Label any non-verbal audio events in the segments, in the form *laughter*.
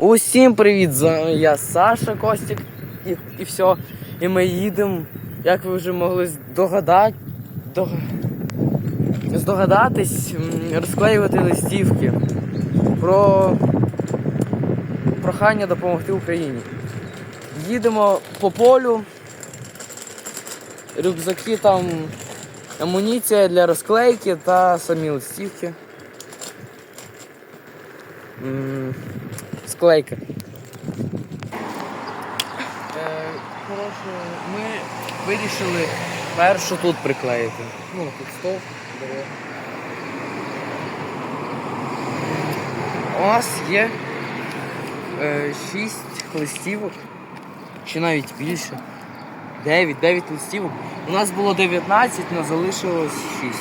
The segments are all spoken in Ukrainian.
Усім привіт! Я Саша Костік і, і все. І ми їдемо, як ви вже могли здогадати, дог... здогадатись, розклеювати листівки про прохання допомогти Україні. Їдемо по полю, рюкзаки там, амуніція для розклейки та самі листівки. Склейка. Е, коротше, ми вирішили першу тут приклеїти. Ну, тут стовп, дерева. У нас є е, 6 листівок, чи навіть більше. 9, 9 листівок. У нас було 19, але залишилось 6.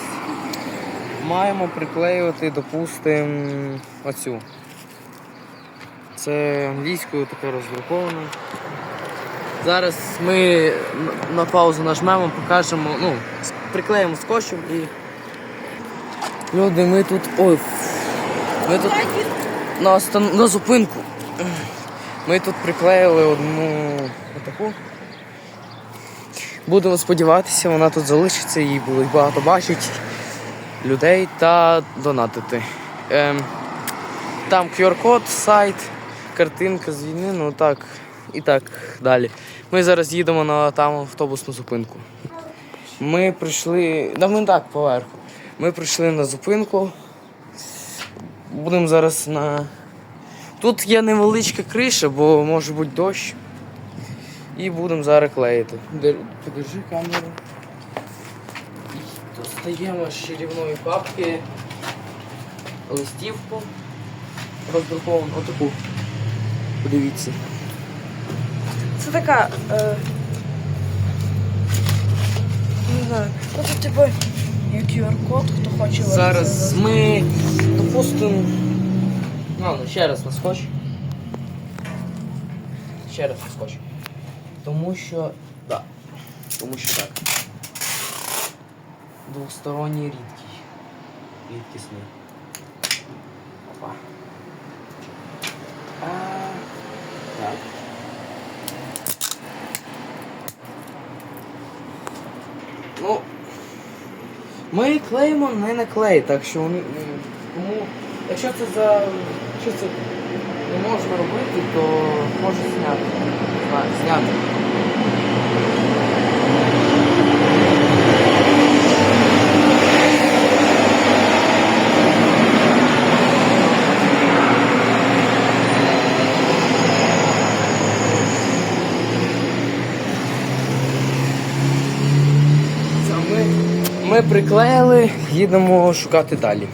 Маємо приклеювати, допустимо, оцю. Це англійською таке роздруковано. Зараз ми на- паузу нажмемо, покажемо, ну, приклеїмо скотчем і. Люди, ми тут. Ой. Ми тут на, остан... на зупинку. Ми тут приклеїли одну отаку. Будемо сподіватися, вона тут залишиться і будуть багато бачити людей та донатити. Ем, там QR-код, сайт, картинка з війни, ну так і так далі. Ми зараз їдемо на там автобусну зупинку. Ми прийшли. Да ми так поверху. Ми прийшли на зупинку. Будемо зараз на. Тут є невеличка криша, бо може бути дощ. І будемо зараз клеїти. Дер- Подержи камеру. Достаємо з чарівної папки листівку роздруковану отаку. Подивіться. Це така. Е, не знаю. Ну тут типу є QR-код, хто хоче Зараз ми допустимо. Ладно, ще раз на скотч. Ще раз на скотч. Тому що. Да. Тому що так. Двосторонній рідкий. Рідкісний. Опа. А, так. Ну, ми клеїмо не на клей, так що. Тому, якщо це за. Якщо це не можна робити, то можна зняти. Зняти. Це Ми, ми приклеїли, їдемо шукати далі.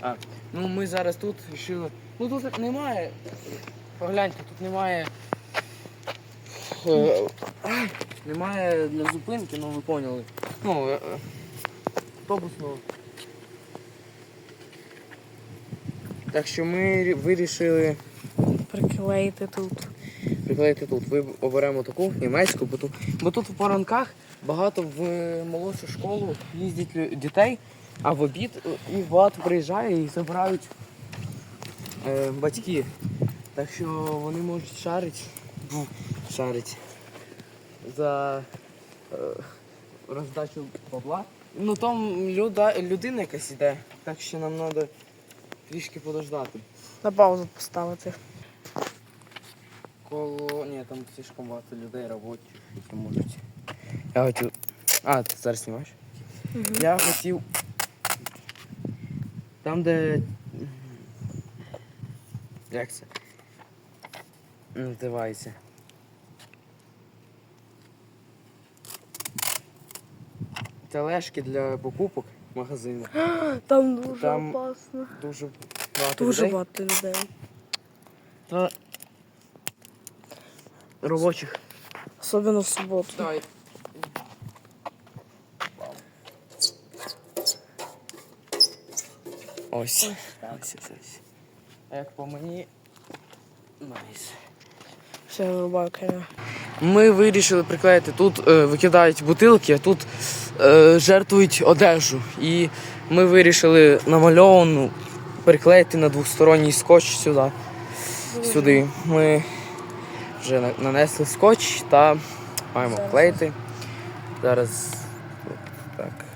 А, ну ми зараз тут вирішили. Ну тут немає. Погляньте, тут немає. е, Немає для зупинки, ну ви поняли. Ну, е, е, автобусного. Так що ми вирішили приклеїти тут. приклеїти тут. Ви оберемо таку німецьку, бо тут, бо тут в поранках багато в молодшу школу їздять дітей, а в обід е, їх багато приїжджає і забирають е, батьки. Так що вони можуть шарити, *laughs* шарить за е, роздачу бабла. Ну там люда, людина якась іде, так що нам треба трішки подождати. На паузу поставити. Коло. Ні, там слишком багато людей робочих, які можуть. Я хотів. А, ти зараз знімаєш? Я хотів. Там, де. Як це? Називається. Тележки для покупок в магазині. *gasps* Там дуже Там- опасно. Дуже багато Дуже людей. багато людей. Та... Робочих. Особливо в суботу. Давай. Ось. Ось, ось, ось. А Як по мені. Найс. Все, вирубаю. Ми вирішили приклеїти тут, е, викидають бутилки, а тут е, жертвують одежу. І ми вирішили намальовану приклеїти на двосторонній скотч сюди. сюди. Ми вже нанесли скотч та маємо клеїти. Зараз так.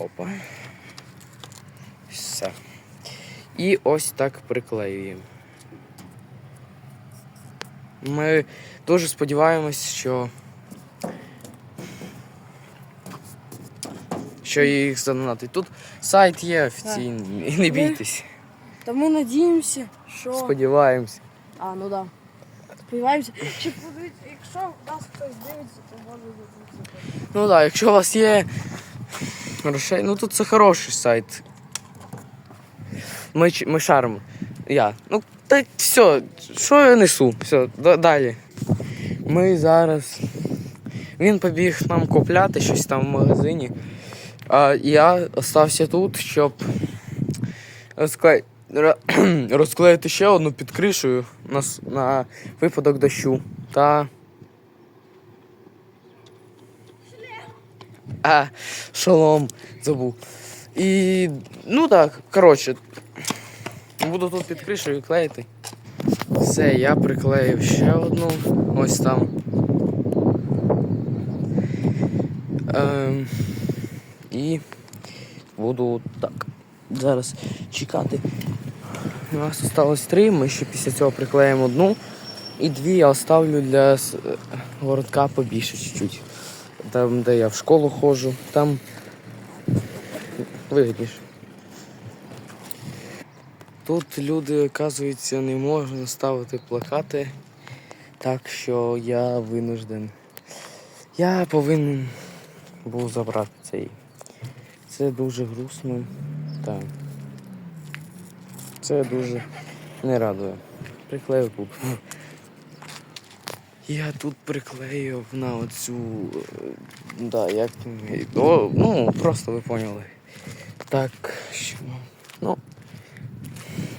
Опа. Все. І ось так приклеюємо. Ми дуже сподіваємось, що. Що їх задонатить. Тут сайт є офіційний, не бійтесь. Та ми надіємося, що. Сподіваємось. А, ну да. Сподіваємося. Чи якщо нас хтось дивиться, то може бути. Ну так, да, якщо у вас є грошей, ну тут це хороший сайт. Ми, ми шаримо. Я. Ну, так все, що я несу? Все, да- далі. Ми зараз. Він побіг нам купляти щось там в магазині. А я остався тут, щоб розкле... *clears throat* розклеїти ще одну під кришею на, на випадок дощу. Та. А, шолом забув. І. Ну так, коротше. Буду тут під кришею клеїти. Все, я приклеїв ще одну. Ось там. Ем, і буду так. Зараз чекати. У нас осталось три, ми ще після цього приклеїмо одну. І дві я оставлю для е, городка побільше чуть-чуть. Там, де я в школу ходжу, там вигідніше. Тут люди, оказується, не можна ставити плакати, так що я винужден. Я повинен був забрати цей. Це дуже грустно. Так. Це дуже не радує. Приклею тут. Я тут приклеїв на оцю. е, Да, як. О, ну, просто ви поняли. Так, що. Ну.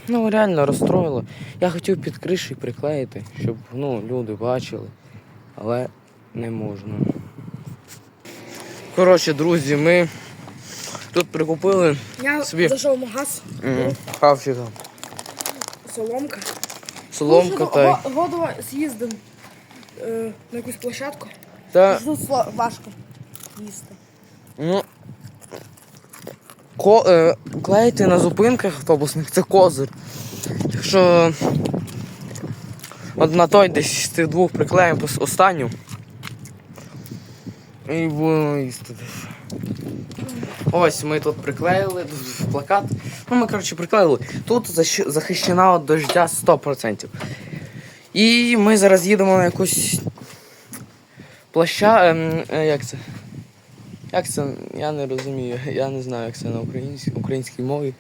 Ну, реально розстроїло. Я хотів під кришею приклеїти, щоб ну, люди бачили, але не можна. Коротше, друзі, ми тут прикупили Я Собі. зайшов в магаз, м, хавчика, соломка. соломка та. го- з'їздимо е, на якусь площадку. Та Тут важко їсти. Ну, ко, е, клеїти на зупинках автобусних це козир. Якщо от на той десь з цих двох приклеїмо останню. І будемо їсти. Ось ми тут приклеїли тут плакат. Ну, ми, коротше, приклеїли. Тут захищена від дождя 100%. І ми зараз їдемо на якусь площа. Ем, е, як це? Як це? Я не розумію. Я не знаю, як це на українській, українській мові.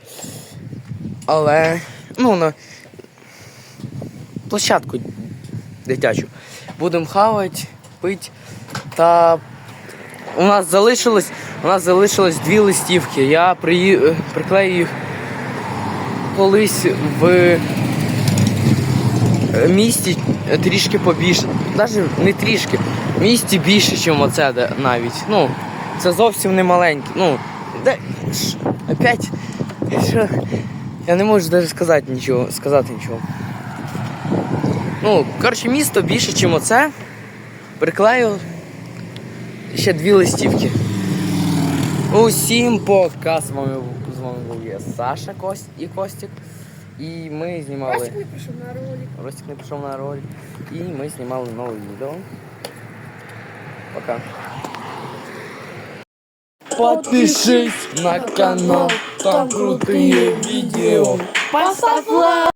Але, ну, на площадку дитячу. Будемо хавати, пити. Та у нас залишилось, у нас залишилось дві листівки. Я приї... е, приклею їх колись в місті трішки побільше. Навіть не трішки. В місті більше, ніж оце навіть. Ну, це зовсім не маленьке. Ну, де. Опять. Що? Я не можу навіть сказати нічого, сказати нічого. Ну, коротше, місто більше, ніж оце. Приклею ще дві листівки. Усім пока. З вами, був- з вами був я Саша Кость і Костік. І ми знімали. Ростик не прийшов на ролик. Ростик не пішов на роль. І ми знімали нове відео. Пока. Подпишись на канал, там крутые видео. Поставь лайк!